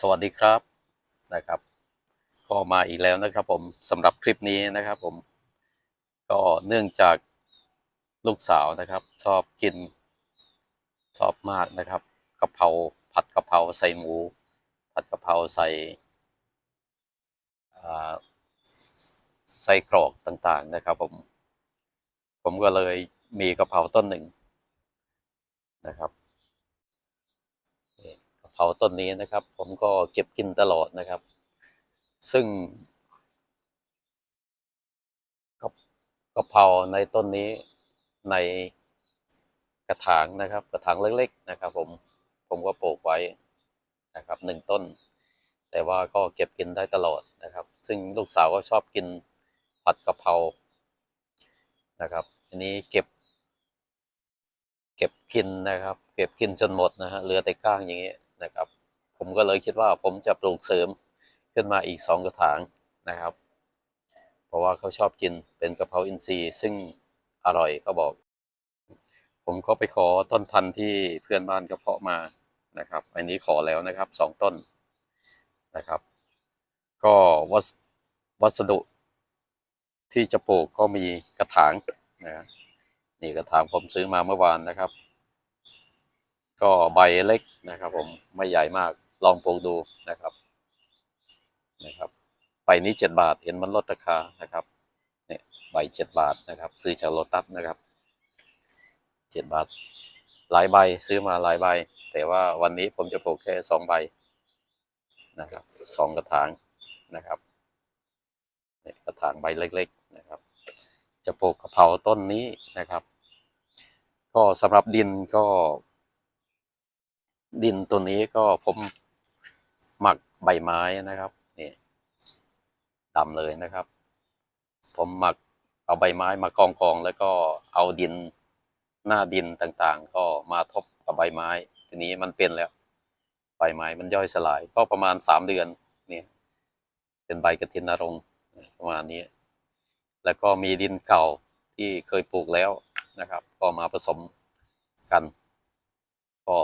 สวัสดีครับนะครับ ก็มาอีกแล้วนะครับผมสำหรับคลิปนี้นะครับผมก็เนื่องจากลูกสาวนะครับ ชอบกินชอบมากนะครับกะเพราผัดกะเพราใส่หมู ผัดกะเพราใส่ใส่กรอกต่างๆนะครับผมผมก็เลยมีกะเพราต้นหนึ่งนะครับ เพราต้นนี้นะครับ ผมก็เก็บกินตลอดนะครับ ซึ่งกะกะเพราในต้นนี้ในกระถางนะครับ กระถางเล็กๆนะครับ ผมผมก็ปลูกไว้นะครับหนึ่งต้น แต่ว่าก็เก็บกินได้ตลอดนะครับ ซึ่งลูกสาวก็ชอบกินผัดกะเพรานะครับอันนี้เก็บ เก็บกินนะครับ เก็บกินจนหมดนะฮะเหลือแต่ก้างอย่างนี้ย นะครับ ผมก็เลยคิดว่าผมจะปลูกเสริมขึ้นมาอีกสองกระถางนะครับ เพราะว่าเขาชอบกินเป็นกะเพราอินทรีย์ ซึ่งอร่อยเขาบอก ผมก็ไปขอต้นพันธุ์ที่เพื่อนบ้านกระเพาะมานะครับ อันนี้ขอแล้วนะครับสองต้นนะครับ ก็วัสวัสดุที่จะปลูกก็มีกระถางนะนี่กระถางผมซื้อมาเมื่อวานนะครับ ก็ใบเล็กนะครับ ผมไม่ใหญ่มากลองปลูกดูนะครับนะครับใบนี้เจ็ดบาทเห็นมันลดราคานะครับเนี่ยใบเจ็ดบาทนะครับ ซื้อจากโลตัสนะครับเจ็ดบาท หลายใบซื้อมาหลายใบ แต่ว่าวันนี้ผมจะปลูกแค่สองใบนะครับสองกระถางนะครับเนี่ยกระถางใบเล็ก ๆนะครับ จะปลูกกะเพราต้นนี้นะครับ ก็สำหรับดินก็ ดินตัวนี้ก็ผมหมักใบไม้นะครับนี่ดำเลยนะครับ ผมหมักเอาใบไม้มากองกองแล้วก็เอาดินหน้าดินต่างๆ ก็มาทบกับใบไม้ ทีนี้มันเป็นแล้ว ใบไม้มันย่อยสลาย ก็ประมาณสามเดือนเนี่ยเป็นใบกระถินนรงประมาณนี้ แล้วก็มีดินเก่าที่เคยปลูกแล้วนะครับ ก็มาผสมกัน ก็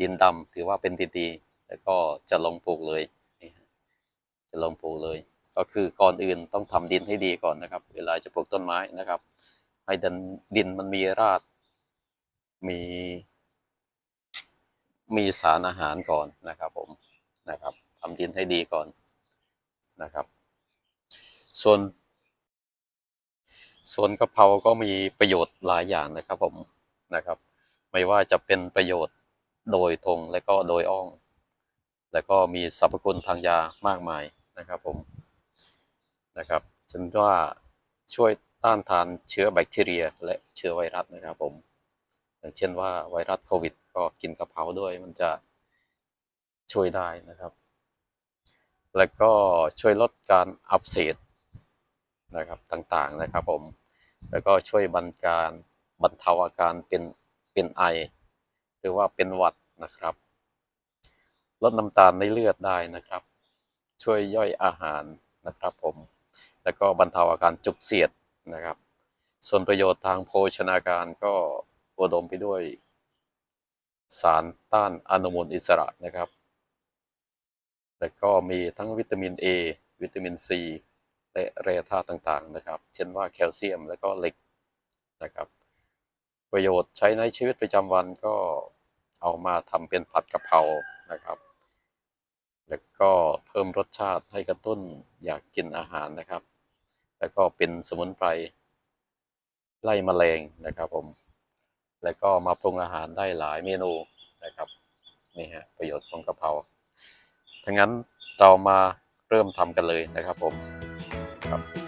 ดินดำถือว่าเป็นดินดี แล้วก็จะลงปลูกเลยจะลงปลูกเลย ก็คือก่อนอื่นต้องทำดินให้ดีก่อนนะครับ เวลาจะปลูกต้นไม้นะครับ ให้ดินดินมันมีรากมี มีสารอาหารก่อนนะครับผมนะครับทำดินให้ดีก่อนนะครับ ส่วน ส่วนกะเพราก็มีประโยชน์หลายอย่างนะครับผมนะครับ ไม่ว่าจะเป็นประโยชน์ โดยตรงและก็โดยอ้อมและก็มีสรรพคุณทางยามากมายนะครับผมนะครับฉันว่าช่วยต้านทานเชื้อแบคทีเรีย และเชื้อไวรัสนะครับผม อย่างเช่นว่าไวรัสโควิด ก็กินกระเพราด้วยมันจะช่วยได้นะครับ และก็ช่วยลดการอักเสบนะครับต่างๆนะครับผม แล้วก็ช่วยบรรการบรรเทาอาการเป็นเป็นไอ หรือว่าเป็นหวัดนะครับ ลดน้ำตาลในเลือดได้นะครับ ช่วยย่อยอาหารนะครับผม แล้วก็บรรเทาอาการจุกเสียดนะครับ ส่วนประโยชน์ทางโภชนาการก็อุดมไปด้วย สารต้านอนุมูลอิสระนะครับ แล้วก็มีทั้งวิตามิน A วิตามิน C และแร่ธาตุต่างๆนะครับ เช่นว่าแคลเซียมและก็เหล็กนะครับ ประโยชน์ใช้ในชีวิตประจำวันก็เอามาทำเป็นผัดกะเพรานะครับ แล้วก็เพิ่มรสชาติให้กระตุ้นอยากกินอาหารนะครับ แล้วก็เป็นสมุนไพรไล่แมลงนะครับผม แล้วก็มาปรุงอาหารได้หลายเมนูนะครับนี่ฮะประโยชน์ของกะเพราทั้งนั้นเรามาเริ่มทำกันเลยนะครับผมครับ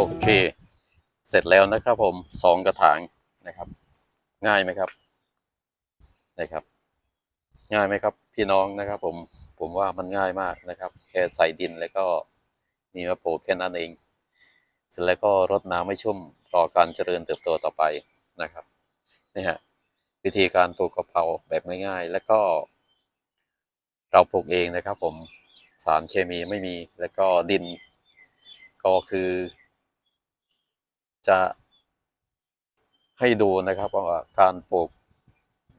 โอเค เสร็จแล้วนะครับผมสองกระถางนะครับ ง่ายไหมครับนะครับ ง่ายไหมครับ พี่น้องนะครับผมผมว่ามันง่ายมากนะครับ แค่ใส่ดินแล้วก็มีมะโปลูกแค่นั้นเอง เสร็จแล้วก็รดน้ำให้ชุ่มรอการเจริญเติบโตต่อไปนะครับนี่ฮะวิธีการปลูกกะเพราแบบง่ายๆ แล้วก็ เราปลูกเองนะครับ ผมสารเคมีไม่มีแล้วก็ดิน ก็คือ จะให้ดูนะครับว่าการปลูก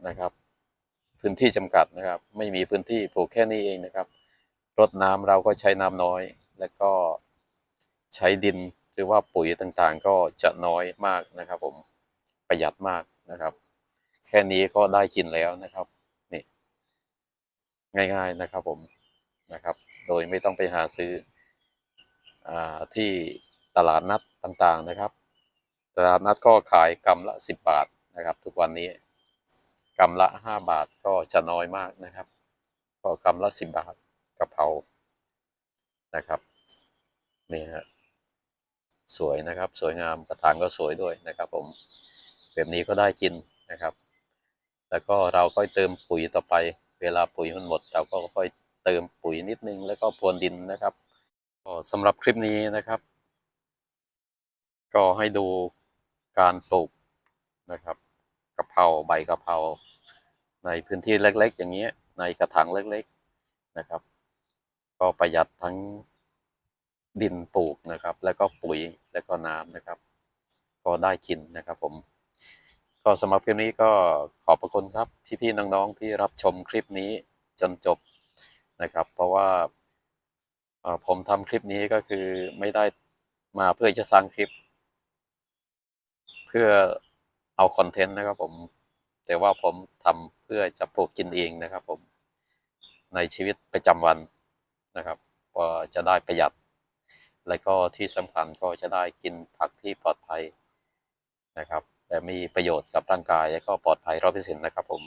นะครับ พื้นที่จำกัดนะครับ ไม่มีพื้นที่ปลูกแค่นี้เองนะครับ รดน้ำเราก็ใช้น้ำน้อย แล้วก็ใช้ดินหรือว่าปุ๋ยต่างๆ ก็จะน้อยมากนะครับ ผมประหยัดมากนะครับ แค่นี้ก็ได้กินแล้วนะครับนี่ง่าย ๆนะครับผมนะครับ โดยไม่ต้องไปหาซื้ออที่ตลาดนัดต่างๆนะครับ ตลาดนัดก็ขายกรัมละสิบบาทนะครับ ทุกวันนี้กรัมละห้าบาทก็จะน้อยมากนะครับ ก็กรัมละสิบบาทกะเพรานะครับนี่ฮะสวยนะครับ สวยงามกระถางก็สวยด้วยนะครับ ผมแบบนี้ก็ได้กินนะครับ แล้วก็เราค่อยเติมปุ๋ยต่อไป เวลาปุ๋ยมันหมด เราก็ค่อยเติมปุ๋ยนิดนึง แล้วก็พรวนดินนะครับก็สำหรับคลิปนี้นะครับ ก็ให้ดู การปลูกนะครับกะเพราใบกะเพราในพื้นที่เล็ก ๆ อย่างเงี้ยในกระถางเล็ก ๆนะครับ ก็ประหยัดทั้งดินปลูกนะครับ แล้วก็ปุ๋ยแล้วก็น้ำนะครับ ก็ได้กินนะครับผม ก็สำหรับคลิปนี้ก็ขอบพระคุณครับ พี่ๆน้องๆที่รับชมคลิปนี้จนจบนะครับ เพราะว่าผมทำคลิปนี้ก็คือไม่ได้มาเพื่อจะสร้างคลิป เพื่อเอาคอนเทนต์นะครับผม แต่ว่าผมทำเพื่อจะปลูกกินเองนะครับผม ในชีวิตประจำวันนะครับก็จะได้ประหยัด และก็ที่สำคัญก็จะได้กินผักที่ปลอดภัยนะครับ แต่มีประโยชน์กับร่างกายและก็ปลอดภัยร้อยเปอร์เซ็นต์นะครับผม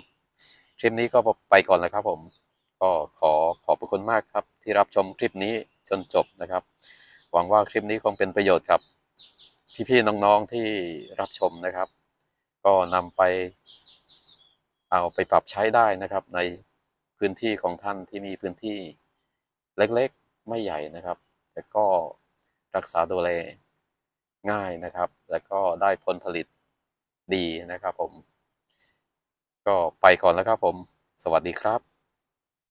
คลิปนี้ก็ไปก่อนเลยครับผม ก็ขอขอบคุณมากครับที่รับชมคลิปนี้จนจบนะครับ หวังว่าคลิปนี้คงเป็นประโยชน์กับ พี่ๆน้องๆที่รับชมนะครับ ก็นำไปเอาไปปรับใช้ได้นะครับ ในพื้นที่ของท่านที่มีพื้นที่เล็กๆไม่ใหญ่นะครับ แต่ก็รักษาดูแลง่ายนะครับ แล้วก็ได้ผลผลิตดีนะครับผม ก็ไปก่อนแล้วครับผม สวัสดีครับ